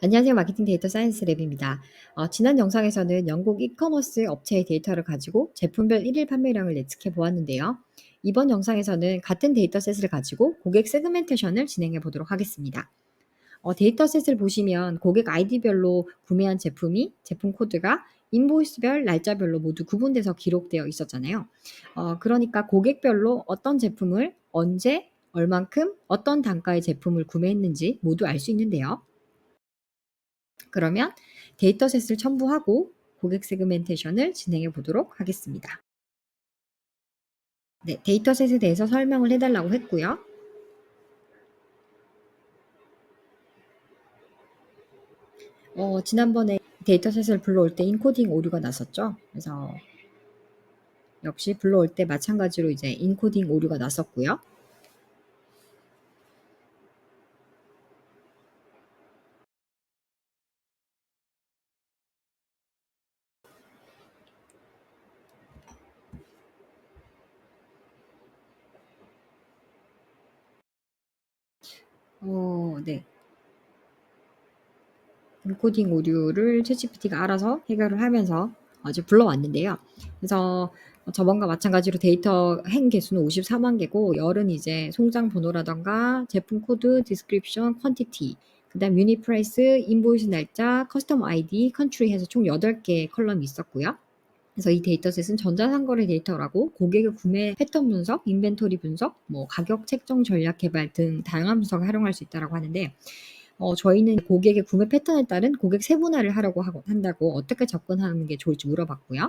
안녕하세요. 마케팅 데이터 사이언스 랩입니다. 어, 지난 영상에서는 영국 이커머스 업체의 데이터를 가지고 제품별 1일 판매량을 예측해 보았는데요. 이번 영상에서는 같은 데이터셋을 가지고 고객 세그멘테이션을 진행해 보도록 하겠습니다. 어, 데이터셋을 보시면 고객 아이디별로 구매한 제품이 제품 코드가 인보이스별 날짜별로 모두 구분돼서 기록되어 있었잖아요. 어, 그러니까 고객별로 어떤 제품을 언제 얼만큼 어떤 단가의 제품을 구매했는지 모두 알 수 있는데요. 그러면 데이터셋을 첨부하고 고객 세그멘테이션을 진행해 보도록 하겠습니다. 네, 데이터셋에 대해서 설명을 해달라고 했고요. 어, 지난번에 데이터셋을 불러올 때 인코딩 오류가 났었죠. 그래서 역시 불러올 때 마찬가지로 이제 인코딩 오류가 났었고요. 어, 네. 인코딩 오류를 챗GPT가 알아서 해결을 하면서 아주 불러왔는데요. 그래서 저번과 마찬가지로 데이터 행 개수는 54만 개고 열은 이제 송장 번호라던가 제품 코드, 디스크립션, 퀀티티, 그다음 유니 프라이스, 인보이스 날짜, 커스텀 아이디, 컨트리 해서 총 8개 컬럼이 있었고요. 그래서 이 데이터셋은 전자상거래 데이터라고 고객의 구매 패턴 분석, 인벤토리 분석, 뭐 가격 책정 전략 개발 등 다양한 분석을 활용할 수 있다고 하는데 어, 저희는 고객의 구매 패턴에 따른 고객 세분화를 하려고 하고 한다고 어떻게 접근하는 게 좋을지 물어봤고요.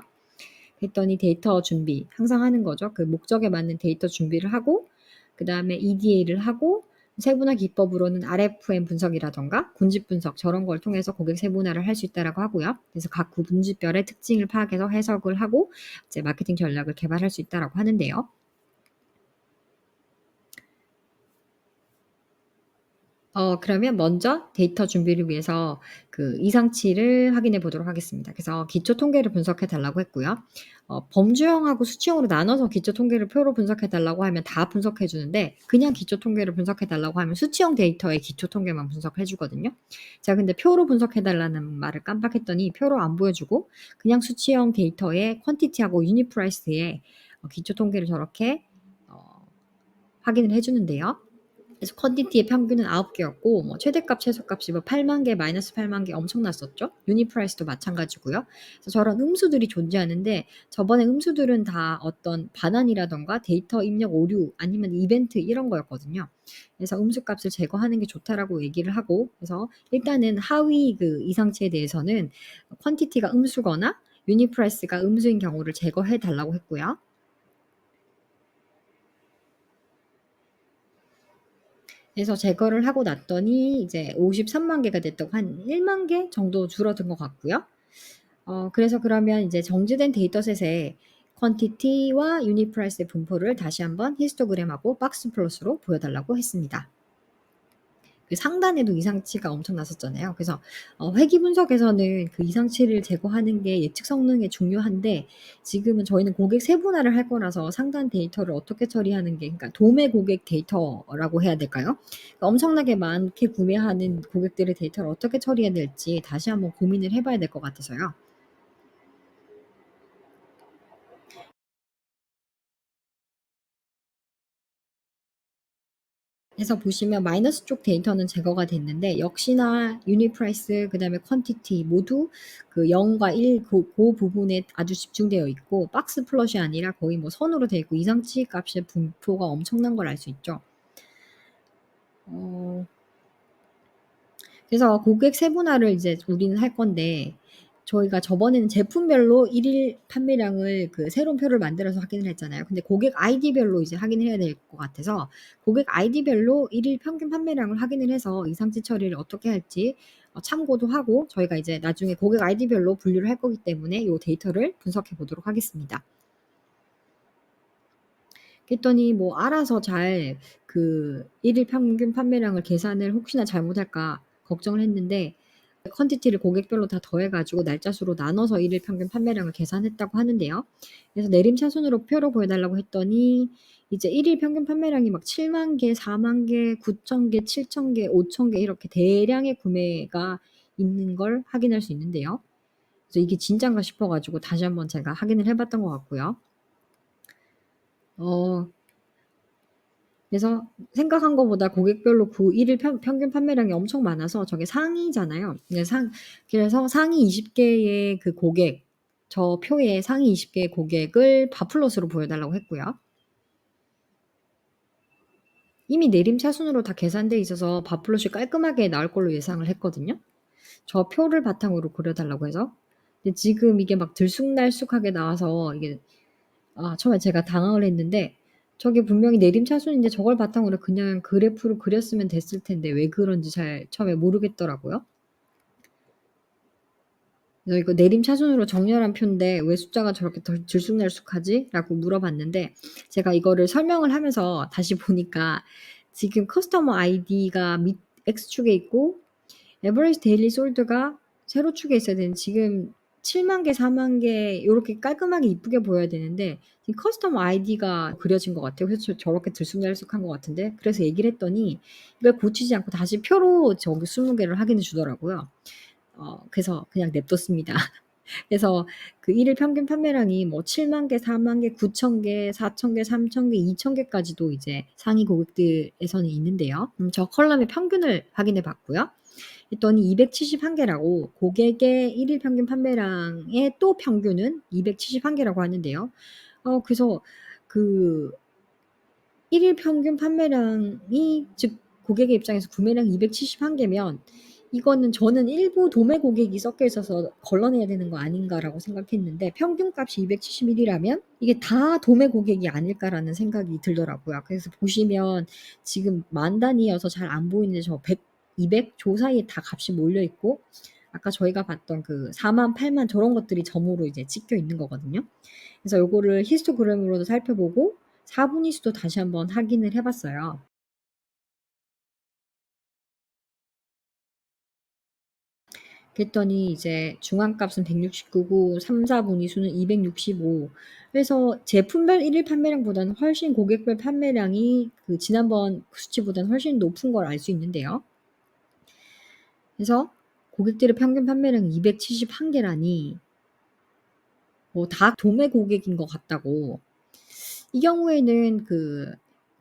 했더니 데이터 준비 항상 하는 거죠. 그 목적에 맞는 데이터 준비를 하고 그 다음에 EDA를 하고 세분화 기법으로는 RFM 분석이라던가 군집 분석 저런 걸 통해서 고객 세분화를 할 수 있다라고 하고요. 그래서 각 군집별의 특징을 파악해서 해석을 하고 이제 마케팅 전략을 개발할 수 있다라고 하는데요. 어 그러면 먼저 데이터 준비를 위해서 그 이상치를 확인해 보도록 하겠습니다. 그래서 기초 통계를 분석해 달라고 했고요. 어 범주형하고 수치형으로 나눠서 기초 통계를 표로 분석해 달라고 하면 다 분석해 주는데 그냥 기초 통계를 분석해 달라고 하면 수치형 데이터의 기초 통계만 분석해 주거든요. 제가 근데 표로 분석해 달라는 말을 깜빡했더니 표로 안 보여 주고 그냥 수치형 데이터의 퀀티티하고 유니 프라이스의 어 기초 통계를 저렇게 어 확인을 해 주는데요. 그래서 퀀티티의 평균은 9개였고 뭐 최대값, 최소값이 뭐 8만 개, 마이너스 8만 개 엄청났었죠. 유니프라이스도 마찬가지고요. 그래서 저런 음수들이 존재하는데 저번에 음수들은 다 어떤 반환이라던가 데이터 입력 오류 아니면 이벤트 이런 거였거든요. 그래서 음수값을 제거하는 게 좋다라고 얘기를 하고 그래서 일단은 하위 그 이상치에 대해서는 퀀티티가 음수거나 유니프라이스가 음수인 경우를 제거해 달라고 했고요. 그래서 제거를 하고 났더니 이제 53만 개가 됐다고 한 1만 개 정도 줄어든 것 같고요. 어, 그래서 그러면 이제 정지된 데이터셋에 퀀티티와 유니프라이스의 분포를 다시 한번 히스토그램하고 박스 플롯으로 보여달라고 했습니다. 그 상단에도 이상치가 엄청 났었잖아요. 그래서 어, 회기 분석에서는 그 이상치를 제거하는 게 예측 성능에 중요한데 지금은 저희는 고객 세분화를 할 거라서 상단 데이터를 어떻게 처리하는 게 그러니까 도매 고객 데이터라고 해야 될까요? 그러니까 엄청나게 많게 구매하는 고객들의 데이터를 어떻게 처리해야 될지 다시 한번 고민을 해봐야 될 것 같아서요. 그래서 보시면 마이너스 쪽 데이터는 제거가 됐는데 역시나 유니프라이스 그다음에 퀀티티 모두 그 0과 1 그, 그 부분에 아주 집중되어 있고 박스 플롯이 아니라 거의 뭐 선으로 되어 있고 이상치 값의 분포가 엄청난 걸 알 수 있죠. 어, 그래서 고객 세분화를 이제 우리는 할 건데 저희가 저번에는 제품별로 1일 판매량을 그 새로운 표를 만들어서 확인을 했잖아요. 근데 고객 아이디별로 이제 확인을 해야 될 것 같아서 고객 아이디별로 1일 평균 판매량을 확인을 해서 이상치 처리를 어떻게 할지 어, 참고도 하고 저희가 이제 나중에 고객 아이디별로 분류를 할 거기 때문에 이 데이터를 분석해 보도록 하겠습니다. 그랬더니 뭐 알아서 잘그 1일 평균 판매량을 계산을 혹시나 잘못할까 걱정을 했는데 퀀티티를 고객별로 다 더해 가지고 날짜 수로 나눠서 일일 평균 판매량을 계산했다고 하는데요. 그래서 내림차순으로 표로 보여 달라고 했더니 이제 일일 평균 판매량이 막70,000 개, 40,000 개, 9,000 개, 7,000 개, 5,000개 이렇게 대량의 구매가 있는 걸 확인할 수 있는데요. 그래서 이게 진짠가 싶어 가지고 다시 한번 제가 확인을 해 봤던 것 같고요. 어 그래서 생각한 것보다 고객별로 그 일일 평 평균 판매량이 엄청 많아서 저게 상위잖아요. 네상 그래서 상위 20 개의 그 고객 저 표에 상위 20 개의 고객을 바플롯으로 보여 달라고 했고요. 이미 내림 차순으로 다 계산돼 있어서 바플롯이 깔끔하게 나올 걸로 예상을 했거든요. 저 표를 바탕으로 그려 달라고 해서. 근데 지금 이게 막 들쑥날쑥하게 나와서 이게 아 처음에 제가 당황을 했는데 저게 분명히 내림 차순인데 저걸 바탕으로 그냥 그래프로 그렸으면 됐을 텐데 왜 그런지 잘 처음에 모르겠더라고요. 그래서 이거 내림 차순으로 정렬한 표인데 "왜 숫자가 저렇게 덜 들쑥날쑥하지?"라고 물어봤는데 제가 이거를 설명을 하면서 다시 보니까 지금 커스터머 아이디가 밑 X축에 있고 에버리지 데일리 솔드가 세로축에 있어야 되는데 지금 70,000 개, 40,000개 요렇게 깔끔하게 이쁘게 보여야 되는데 커스터머 아이디가 그려진 것 같아요. 그래서 저 저렇게 들쑥날쑥한 것 같은데 그래서 얘기를 했더니 이걸 고치지 않고 다시 표로 저기 20 개를 확인해 주더라고요. 어 그래서 그냥 냅뒀습니다. 그래서 그 일일 평균 판매량이 뭐70,000 개, 40,000 개, 9,000 개, 4,000 개, 3,000 개, 2,000 개까지도 이제 상위 고객들에서는 있는데요. 음 저 컬럼의 평균을 확인해 봤고요. 했더니 271 개라고 고객의 일일 평균 판매량의 또 평균은 271 개라고 하는데요. 어 그래서 그 일일 평균 판매량이 즉 고객의 입장에서 구매량이 271 개면 이거는 저는 '일부 도매 고객이 섞여 있어서 걸러내야 되는 거 아닌가.'라고 생각했는데 평균값이 271 이라면 '이게 다 도매 고객이 아닐까.'라는 생각이 들더라고요. 그래서 보시면 지금 만 단위여서 잘 안 보이는데 저 100, 200조 사이에 다 값이 몰려 있고 아까 저희가 봤던 그 40,000, 80,000 저런 것들이 점으로 이제 찍혀 있는 거거든요. 그래서 요거를 히스토그램으로도 살펴보고 4분위 수도 다시 한번 확인을 해 봤어요. 그랬더니 이제 중앙값은 169고 3, 4분위 수는 265 그래서 제품별 일일 판매량보다는 훨씬 고객별 판매량이 그 지난번 수치보다는 훨씬 높은 걸 알 수 있는데요. 그래서 고객들의 평균 판매량이 271 개라니 뭐 다 도매 고객인 것 같다고. 이 경우에는 그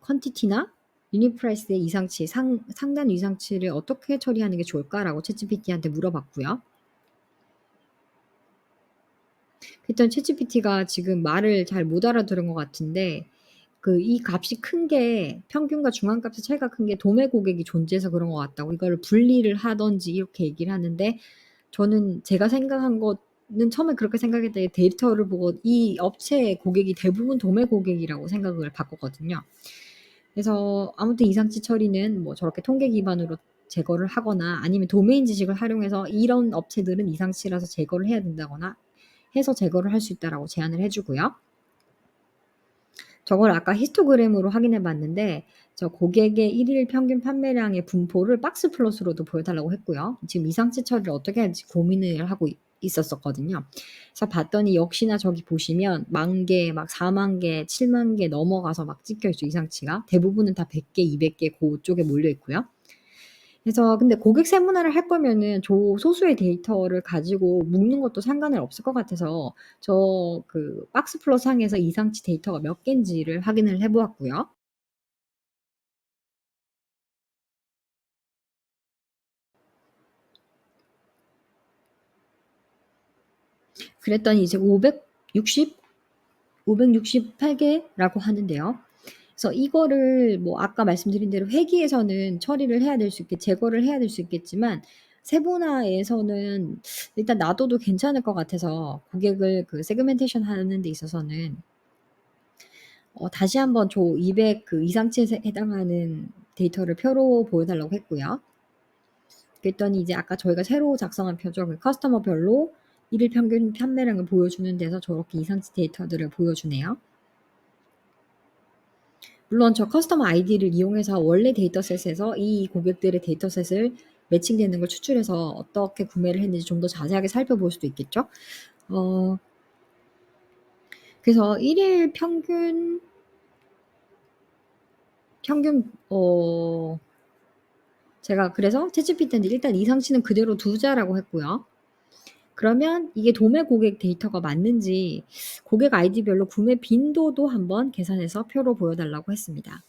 퀀티티나 유닛 프라이스의 이상치, 상 상단 이상치를 어떻게 처리하는 게 좋을까라고 챗지피티한테 물어봤고요. 그랬더니 챗지피티가 지금 말을 잘 못 알아들은 것 같은데 그 이 값이 큰 게 평균과 중앙값의 차이가 큰 게 도매 고객이 존재해서 그런 것 같다고 이거를 분리를 하든지 이렇게 얘기를 하는데 저는 제가 생각한 거는 처음에 그렇게 생각했더니 데이터를 보고 이 업체의 고객이 대부분 도매 고객이라고 생각을 바꿨거든요. 그래서 아무튼 이상치 처리는 뭐 저렇게 통계 기반으로 제거를 하거나 아니면 도메인 지식을 활용해서 이런 업체들은 이상치라서 제거를 해야 된다거나 해서 제거를 할 수 있다라고 제안을 해 주고요. 저걸 아까 히스토그램으로 확인해 봤는데 저 고객의 일일 평균 판매량의 분포를 박스 플롯으로도 보여 달라고 했고요. 지금 이상치 처리를 어떻게 할지 고민을 하고 있었었거든요. 그래서 봤더니 역시나 저기 보시면 10,000 개, 막40,000 개, 70,000개 넘어가서 막 찍혀 있죠, 이상치가. 대부분은 다 100 개, 200개 고쪽에 몰려 있고요. 그래서 근데 고객 세분화를 할 거면은 저 소수의 데이터를 가지고 묶는 것도 상관은 없을 것 같아서 저 그 박스 플롯 상에서 이상치 데이터가 몇 개인지를 확인을 해 보았고요. 그랬더니 이제 560 568 개라고 하는데요. 그래서 이거를 뭐 아까 말씀드린 대로 회계에서는 처리를 해야 될 수 있게 제거를 해야 될 수 있겠지만 세분화에서는 일단 놔둬도 괜찮을 것 같아서 고객을 그 세그멘테이션 하는 데 있어서는 어 다시 한번 조 200 그 이상치에 해당하는 데이터를 표로 보여 달라고 했고요. 그랬더니 이제 아까 저희가 새로 작성한 표죠. 그 커스터머별로 일일 평균 판매량을 보여주는 데서 저렇게 이상치 데이터들을 보여주네요. 물론 저 커스터머 아이디를 이용해서 원래 데이터셋에서 이 고객들의 데이터셋을 매칭되는 걸 추출해서 어떻게 구매를 했는지 좀 더 자세하게 살펴볼 수도 있겠죠. 어 그래서 1일 평균 평균 어 제가 그래서 챗GPT한테 일단 이 상치는 그대로 두자라고 했고요. 그러면 이게 도매 고객 데이터가 맞는지 고객 아이디별로 구매 빈도도 한번 계산해서 표로 보여 달라고 했습니다.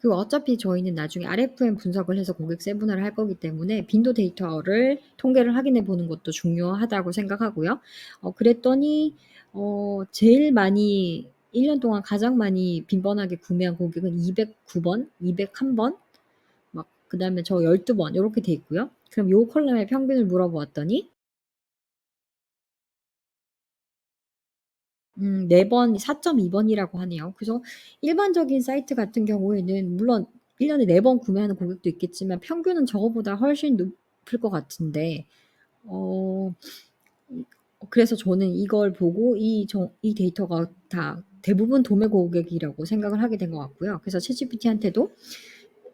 그리고 어차피 저희는 나중에 RFM 분석을 해서 고객 세분화를 할 거기 때문에 빈도 데이터를 통계를 확인해 보는 것도 중요하다고 생각하고요. 어 그랬더니 어 제일 많이 1년 동안 가장 많이 빈번하게 구매한 고객은 209 번, 201 번, 막 그 다음에 저 12번 요렇게 돼 있고요. 그럼 요 컬럼의 평균을 물어보았더니 음 4번 4.2 번이라고 하네요. 그래서 일반적인 사이트 같은 경우에는 물론 1 년에 4번 구매하는 고객도 있겠지만 평균은 저거보다 훨씬 높을 것 같은데 어이 그래서 저는 이걸 보고 이정이 데이터가 다 대부분 도매 고객이라고 생각을 하게 된 것 같고요. 그래서 챗GPT한테도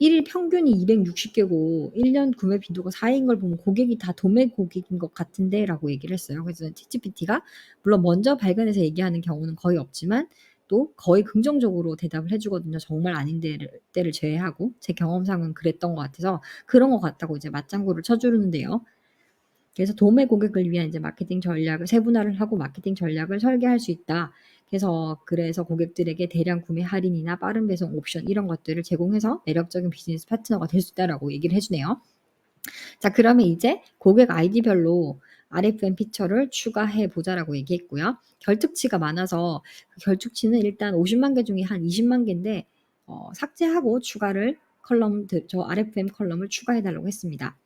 1일 평균이 260 개고 1년 구매 빈도가 4인 걸 보면 "고객이 다 도매 고객인 것 같은데."라고 얘기를 했어요. 그래서 챗GPT가 물론 먼저 발견해서 얘기하는 경우는 거의 없지만 또 거의 긍정적으로 대답을 해 주거든요, 정말 아닌 데를 때를 제외하고. 제 경험상은 그랬던 것 같아서 그런 것 같다고 이제 맞장구를 쳐 주는데요. 그래서 도매 고객을 위한 이제 마케팅 전략을 세분화를 하고 마케팅 전략을 설계할 수 있다. 그래서 그래서 고객들에게 대량 구매 할인이나 빠른 배송 옵션 이런 것들을 제공해서 매력적인 비즈니스 파트너가 될 수 있다라고 얘기를 해 주네요. 자 그러면 이제 고객 아이디별로 RFM 피처를 추가해 보자라고 얘기했고요. 결특치가 많아서 그 결특치는 일단 50만 개 중에 한 20만 개인데 어 삭제하고 추가를 컬럼 저 RFM 컬럼을 추가해 달라고 했습니다.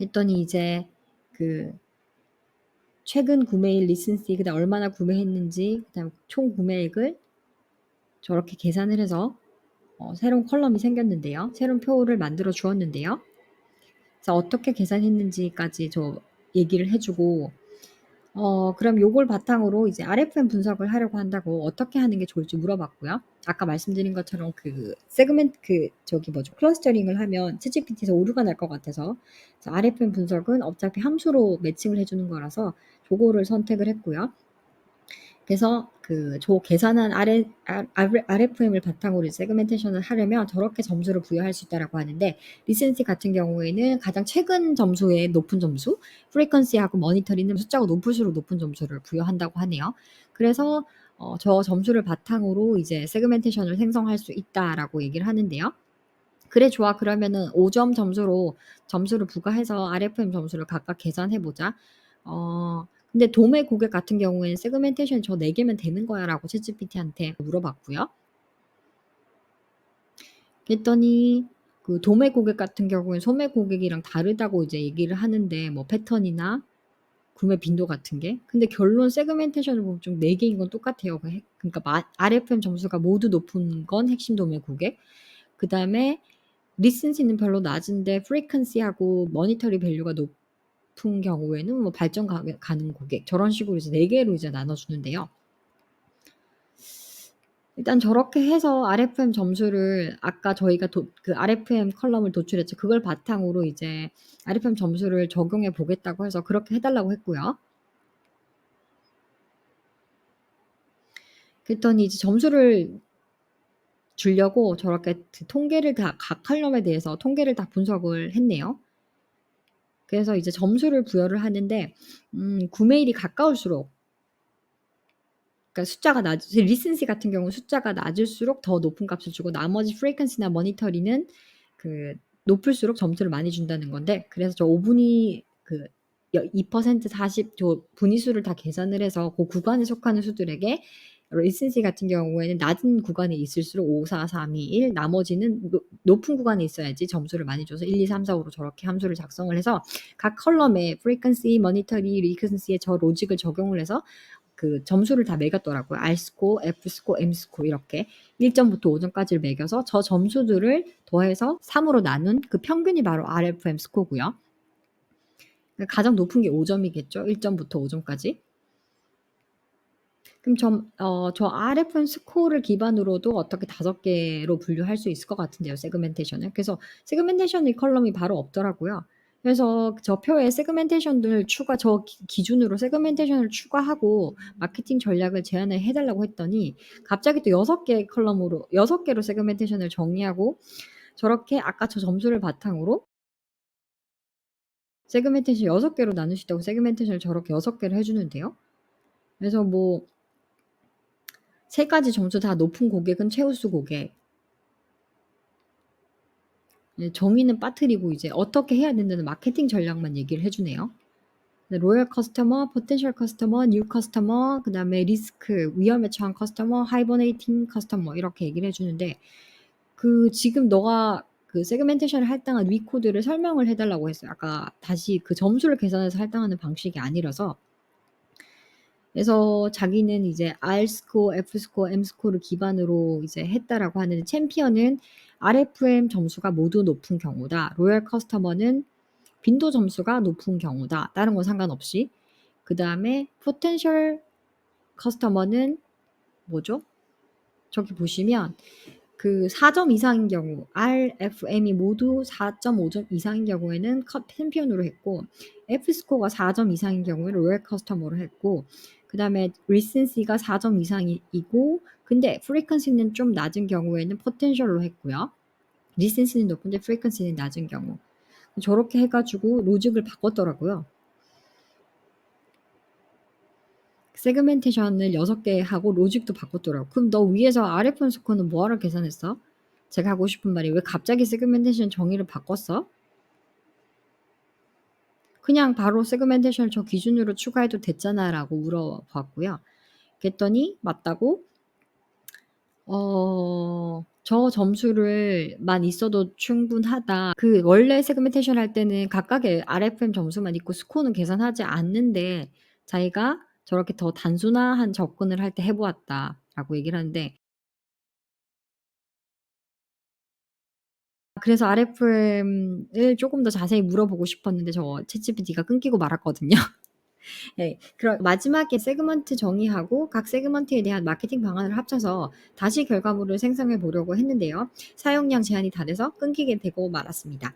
했더니 이제 그 최근 구매일 리센시 그다음 얼마나 구매했는지 그다음 총 구매액을 저렇게 계산을 해서 어 새로운 컬럼이 생겼는데요. 새로운 표를 만들어 주었는데요. 그래서 어떻게 계산했는지까지 저 얘기를 해 주고 어 그럼 요걸 바탕으로 이제 RFM 분석을 하려고 한다고 어떻게 하는 게 좋을지 물어봤고요. 아까 말씀드린 것처럼 그 세그멘트 그 저기 뭐죠 클러스터링을 하면 챗GPT에서 오류가 날 것 같아서 RFM 분석은 어차피 함수로 매칭을 해 주는 거라서 고거를 선택을 했고요. 그래서 그조 계산한 RFM을 바탕으로 세그멘테이션을 하려면 저렇게 점수를 부여할 수 있다라고 하는데 리센시 같은 경우에는 가장 최근 점수의 높은 점수, 프리퀀시하고 머니터리는 숫자가 높을수록 높은 점수를 부여한다고 하네요. 그래서 어 저 점수를 바탕으로 이제 세그멘테이션을 생성할 수 있다라고 얘기를 하는데요. "그래 좋아. 그러면은 5점 점수로 점수를 부과해서 RFM 점수를 각각 계산해 보자." 어 근데 도매 고객 같은 경우에는 "세그멘테이션 저 4 개면 되는 거야."라고 챗GPT한테 물어봤고요. 그랬더니 그 도매 고객 같은 경우에는 소매 고객이랑 다르다고 이제 얘기를 하는데 뭐 패턴이나 구매 빈도 같은 게. 근데 결론 세그멘테이션을 보면 좀 4 개인 건 똑같아요. 그핵 그러니까 마 RFM 점수가 모두 높은 건 핵심 도매 고객. 그 다음에 리센시는 별로 낮은데 프리퀀시하고 머니터리 밸류가 높 은 경우에는 뭐 발전 가 가능 고객 저런 식으로 이제 4 개로 이제 나눠 주는데요. 일단 저렇게 해서 RFM 점수를 아까 저희가 도 그 RFM 컬럼을 도출했죠. 그걸 바탕으로 이제 RFM 점수를 적용해 보겠다고 해서 그렇게 해 달라고 했고요. 그랬더니 이제 점수를 주려고 저렇게 그 통계를 다각 컬럼에 대해서 통계를 다 분석을 했네요. 그래서 이제 점수를 부여를 하는데 음 구매일이 가까울수록 그러니까 숫자가 낮 리센시 같은 경우는 숫자가 낮을수록 더 높은 값을 주고 나머지 프리퀀시나 머니터리는 그 높을수록 점수를 많이 준다는 건데 그래서 저 5 분위 그여2% 40저 분위수를 다 계산을 해서 고 구간에 속하는 수들에게 리센시 같은 경우에는 낮은 구간에 있을수록 5, 4, 3, 2, 1 나머지는 높 높은 구간에 있어야지 점수를 많이 줘서 1, 2, 3, 4, 5로 저렇게 함수를 작성을 해서 각 컬럼에 frequency, monetary, recency에 저 로직을 적용을 해서 그 점수를 다 매겼더라고요. R 스코어, F 스코어, M 스코어 이렇게 1 점부터 5 점까지를 매겨서 저 점수들을 더해서 3 으로 나눈 그 평균이 바로 RFM 스코어고요. 가장 높은 게 5 점이겠죠. 1 점부터 5 점까지. 그럼 점 어 저 RFM 스코어를 기반으로도 어떻게 5 개로 분류할 수 있을 것 같은데요, 세그멘테이션을. 그래서 세그멘테이션 이 컬럼이 바로 없더라고요. 그래서 저 표에 세그멘테이션들 추가 저 기 기준으로 세그멘테이션을 추가하고 마케팅 전략을 제안을 해 달라고 했더니 갑자기 또6 개의 컬럼으로 6 개로 세그멘테이션을 정리하고 저렇게 아까 저 점수를 바탕으로 세그멘테이션 6 개로 나누시다고 세그멘테이션을 저렇게 6 개를 해 주는데요. 그래서 뭐 3 가지 점수 다 높은 고객은 최우수 고객. 네 정의는 빠뜨리고 이제 어떻게 해야 된다는 마케팅 전략만 얘기를 해 주네요. 네 로열 커스터머, 포텐셜 커스터머, 뉴 커스터머, 그 다음에 리스크, 위험에 처한 커스터머, 하이버네이팅 커스터머 이렇게 얘기를 해 주는데 그 지금 너가 그 세그멘테이션을 할당한 위 코드를 설명을 해 달라고 했어요. 아까 다시 그 점수를 계산해서 할당하는 방식이 아니라서. 그래서 자기는 이제 R 스코어, F 스코어, M 스코어를 기반으로 이제 했다라고 하는데 챔피언은 RFM 점수가 모두 높은 경우다. 로열 커스터머는 빈도 점수가 높은 경우다. 다른 건 상관없이. 그 다음에 포텐셜 커스터머는 뭐죠? 저기 보시면 그 4점 이상인 경우 RFM이 모두 4.5점 이상인 경우에는 컷 챔피언으로 했고 F 스코어가 4점 이상인 경우에는 로열 커스터머로 했고 그 다음에 리센시가 4점 이상이 이고 근데 프리퀀시는 좀 낮은 경우에는 포텐셜로 했고요. 리센시는 높은데 프리퀀시는 낮은 경우. 저렇게 해 가지고 로직을 바꿨더라고요. 세그멘테이션을 6개 하고 로직도 바꿨더라고. 그럼 너 위에서 RFM 스코어는 뭐하러 계산했어? 제가 하고 싶은 말이 왜 갑자기 세그멘테이션 정의를 바꿨어? 그냥 바로 세그멘테이션을 저 기준으로 추가해도 됐잖아라고 물어봤고요. 그랬더니 맞다고 어 저 점수를 만 있어도 충분하다. 그 원래 세그멘테이션 할 때는 각각의 RFM 점수만 있고 스코어는 계산하지 않는데 자기가 저렇게 더 단순화한 접근을 할 때 해 보았다라고 얘기를 하는데 그래서 RFM을 쪼금 더 자세히 물어보고 싶었는데 저 챗GPT가 끊기고 말았거든요. 네. 그럼 마지막에 세그먼트 정의하고 각 세그먼트에 대한 마케팅 방안을 합쳐서 다시 결과물을 생성해 보려고 했는데요. 사용량 제한이 다 돼서 끊기게 되고 말았습니다.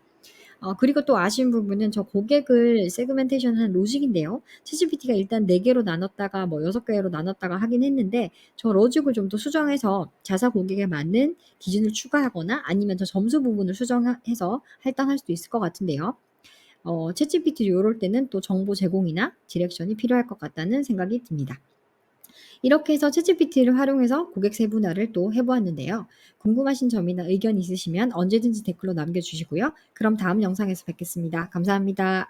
어 그리고 또 아쉬운 부분은 저 고객을 세그멘테이션한 로직인데요. 챗GPT가 일단 4 개로 나눴다가 뭐 6 개로 나눴다가 하긴 했는데 저 로직을 좀 더 수정해서 자사 고객에 맞는 기준을 추가하거나 아니면 저 점수 부분을 수정하 해서 할당할 수도 있을 것 같은데요. 어 챗GPT 요럴 때는 또 정보 제공이나 디렉션이 필요할 것 같다는 생각이 듭니다. 이렇게 해서 챗GPT를 활용해서 고객 세분화를 또 해 보았는데요. 궁금하신 점이나 의견 있으시면 언제든지 댓글로 남겨 주시고요. 그럼 다음 영상에서 뵙겠습니다. 감사합니다.